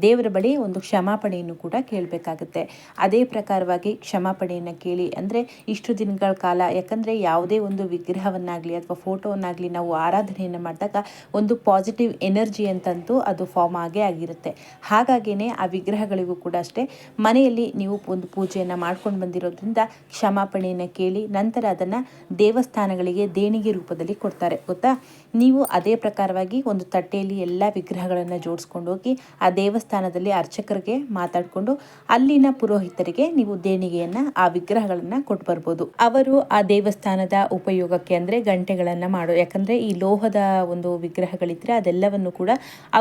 ದೇವರ ಬಳಿ ಒಂದು ಕ್ಷಮಾಪಣೆಯನ್ನು ಕೂಡ ಕೇಳಬೇಕಾಗುತ್ತೆ. ಅದೇ ಪ್ರಕಾರವಾಗಿ ಕ್ಷಮಾಪಣೆಯನ್ನು ಕೇಳಿ ಅಂದರೆ ಇಷ್ಟು ದಿನಗಳ ಕಾಲ, ಯಾಕಂದರೆ ಯಾವುದೇ ಒಂದು ವಿಗ್ರಹವನ್ನಾಗಲಿ ಅಥವಾ ಫೋಟೋವನ್ನಾಗಲಿ ನಾವು ಆರಾಧನೆಯನ್ನು ಮಾಡಿದಾಗ ಒಂದು ಪಾಸಿಟಿವ್ ಎನರ್ಜಿ ಅಂತಂತೂ ಅದು ಫಾರ್ಮ್ ಆಗೇ ಆಗಿರುತ್ತೆ. ಹಾಗಾಗಿಯೇ ಆ ವಿಗ್ರಹಗಳಿಗೂ ಕೂಡ ಅಷ್ಟೇ, ಮನೆಯಲ್ಲಿ ನೀವು ಒಂದು ಪೂಜೆಯನ್ನು ಮಾಡ್ಕೊಂಡು ಬಂದಿರೋದ್ರಿಂದ ಕ್ಷಮಾಪಣೆಯನ್ನು ಕೇಳಿ ನಂತರ ಅದನ್ನು ದೇವಸ್ಥಾನಗಳಿಗೆ ದೇಣಿಗೆ ರೂಪದಲ್ಲಿ ಕೊಡ್ತಾರೆ, ಗೊತ್ತಾ? ನೀವು ಅದೇ ಪ್ರಕಾರವಾಗಿ ಒಂದು ತಟ್ಟೆಯಲ್ಲಿ ಎಲ್ಲ ವಿಗ್ರಹಗಳನ್ನು ಜೋಡಿಸ್ಕೊಂಡು ಹೋಗಿ ಆ ದೇವಸ್ಥಾನದಲ್ಲಿ ಅರ್ಚಕರಿಗೆ ಮಾತಾಡಿಕೊಂಡು ಅಲ್ಲಿನ ಪುರೋಹಿತರಿಗೆ ನೀವು ದೇಣಿಗೆಯನ್ನು, ಆ ವಿಗ್ರಹಗಳನ್ನು ಕೊಟ್ಟು ಬರ್ಬೋದು. ಅವರು ಆ ದೇವಸ್ಥಾನದ ಉಪಯೋಗಕ್ಕೆ ಅಂದರೆ ಗಂಟೆಗಳನ್ನು ಮಾಡೋ, ಯಾಕಂದರೆ ಈ ಲೋಹದ ಒಂದು ವಿಗ್ರಹಗಳಿದ್ರೆ ಅದೆಲ್ಲವನ್ನು ಕೂಡ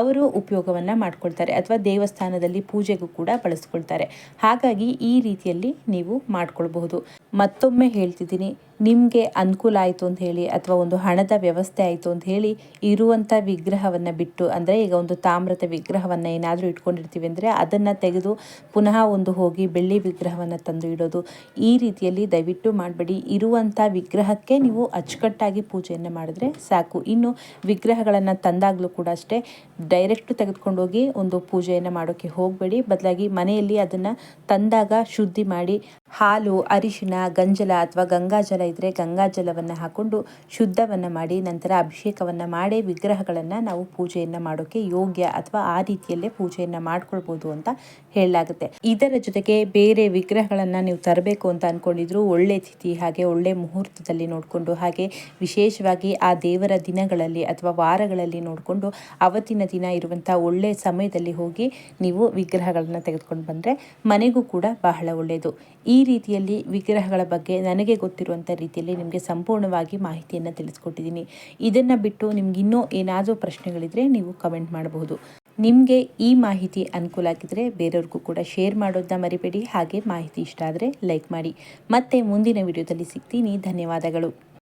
ಅವರು ಉಪಯೋಗವನ್ನು ಮಾಡ್ಕೊಳ್ತಾರೆ ಅಥವಾ ದೇವಸ್ಥಾನದಲ್ಲಿ ಪೂಜೆಗೂ ಕೂಡ ಬಳಸ್ಕೊಳ್ತಾರೆ. ಹಾಗಾಗಿ ಈ ರೀತಿಯಲ್ಲಿ ನೀವು ಮಾಡ್ಕೊಳ್ಬಹುದು. ಮತ್ತೊಮ್ಮೆ ಹೇಳ್ತಿದ್ದೀನಿ, ನಿಮಗೆ ಅನುಕೂಲ ಆಯಿತು ಅಂತ ಹೇಳಿ ಅಥವಾ ಒಂದು ಹಣದ ವ್ಯವಸ್ಥೆ ಆಯಿತು ಅಂತ ಹೇಳಿ ಇರುವಂಥ ವಿಗ್ರಹವನ್ನು ಬಿಟ್ಟು, ಅಂದರೆ ಈಗ ಒಂದು ತಾಮ್ರದ ವಿಗ್ರಹವನ್ನು ಏನಾದರೂ ಇಟ್ಕೊಂಡಿರ್ತೀವಿ ಅಂದರೆ ಅದನ್ನು ತೆಗೆದು ಪುನಃ ಒಂದು ಹೋಗಿ ಬೆಳ್ಳಿ ವಿಗ್ರಹವನ್ನು ತಂದು ಇಡೋದು. ಈ ರೀತಿಯಲ್ಲಿ ದಯವಿಟ್ಟು ಮಾಡಬೇಡಿ. ಇರುವಂಥ ವಿಗ್ರಹಕ್ಕೆ ನೀವು ಅಚ್ಚುಕಟ್ಟಾಗಿ ಪೂಜೆಯನ್ನು ಮಾಡಿದ್ರೆ ಸಾಕು. ಇನ್ನು ವಿಗ್ರಹಗಳನ್ನು ತಂದಾಗಲೂ ಕೂಡ ಅಷ್ಟೇ ಡೈರೆಕ್ಟ್ ತೆಗೆದುಕೊಂಡು ಹೋಗಿ ಒಂದು ಪೂಜೆಯನ್ನು ಮಾಡೋಕ್ಕೆ ಹೋಗಬೇಡಿ. ಬದಲಾಗಿ ಮನೆಯಲ್ಲಿ ಅದನ್ನು ತಂದಾಗ ಶುದ್ಧಿ ಮಾಡಿ ಹಾಲು, ಅರಿಶಿನ ಗಂಜಲ ಅಥವಾ ಗಂಗಾಜಲ ಇದ್ದರೆ ಗಂಗಾಜಲವನ್ನು ಹಾಕ್ಕೊಂಡು ಶುದ್ಧವನ್ನು ಮಾಡಿ ನಂತರ ಅಭಿಷೇಕವನ್ನು ಮಾಡಿ ವಿಗ್ರಹಗಳನ್ನು ನಾವು ಪೂಜೆಯನ್ನು ಮಾಡೋಕ್ಕೆ ಯೋಗ್ಯ ಅಥವಾ ಆ ರೀತಿಯಲ್ಲೇ ಪೂಜೆಯನ್ನು ಮಾಡ್ಕೊಳ್ಬೋದು ಅಂತ ಹೇಳಲಾಗುತ್ತೆ. ಇದರ ಜೊತೆಗೆ ಬೇರೆ ವಿಗ್ರಹಗಳನ್ನು ನೀವು ತರಬೇಕು ಅಂತ ಅಂದ್ಕೊಂಡಿದ್ರು ಒಳ್ಳೆ ತಿಥಿ ಹಾಗೆ ಒಳ್ಳೆ ಮುಹೂರ್ತದಲ್ಲಿ ನೋಡಿಕೊಂಡು ಹಾಗೆ ವಿಶೇಷವಾಗಿ ಆ ದೇವರ ದಿನಗಳಲ್ಲಿ ಅಥವಾ ವಾರಗಳಲ್ಲಿ ನೋಡಿಕೊಂಡು ಅವತ್ತಿನ ದಿನ ಇರುವಂಥ ಒಳ್ಳೆಯ ಸಮಯದಲ್ಲಿ ಹೋಗಿ ನೀವು ವಿಗ್ರಹಗಳನ್ನು ತೆಗೆದುಕೊಂಡು ಬಂದರೆ ಮನೆಗೂ ಕೂಡ ಬಹಳ ಒಳ್ಳೆಯದು ಈ ರೀತಿಯಲ್ಲಿ ವಿಗ್ರಹಗಳ ಬಗ್ಗೆ ನನಗೆ ಗೊತ್ತಿರುವಂಥ ರೀತಿಯಲ್ಲಿ ನಿಮಗೆ ಸಂಪೂರ್ಣವಾಗಿ ಮಾಹಿತಿಯನ್ನು ತಿಳಿಸ್ಕೊಟ್ಟಿದ್ದೀನಿ. ಇದನ್ನು ಬಿಟ್ಟು ನಿಮ್ಗೆ ಇನ್ನೂ ಏನಾದರೂ ಪ್ರಶ್ನೆಗಳಿದ್ರೆ ನೀವು ಕಮೆಂಟ್ ಮಾಡಬಹುದು ನಿಮಗೆ ಈ ಮಾಹಿತಿ ಅನುಕೂಲ ಆಗಿದ್ದರೆ ಬೇರೆಯವ್ರಿಗೂ ಕೂಡ ಶೇರ್ ಮಾಡೋದನ್ನ ಮರಿಬೇಡಿ. ಹಾಗೆ ಮಾಹಿತಿ ಇಷ್ಟ ಆದರೆ ಲೈಕ್ ಮಾಡಿ. ಮತ್ತೆ ಮುಂದಿನ ವಿಡಿಯೋದಲ್ಲಿ ಸಿಗ್ತೀನಿ. ಧನ್ಯವಾದಗಳು.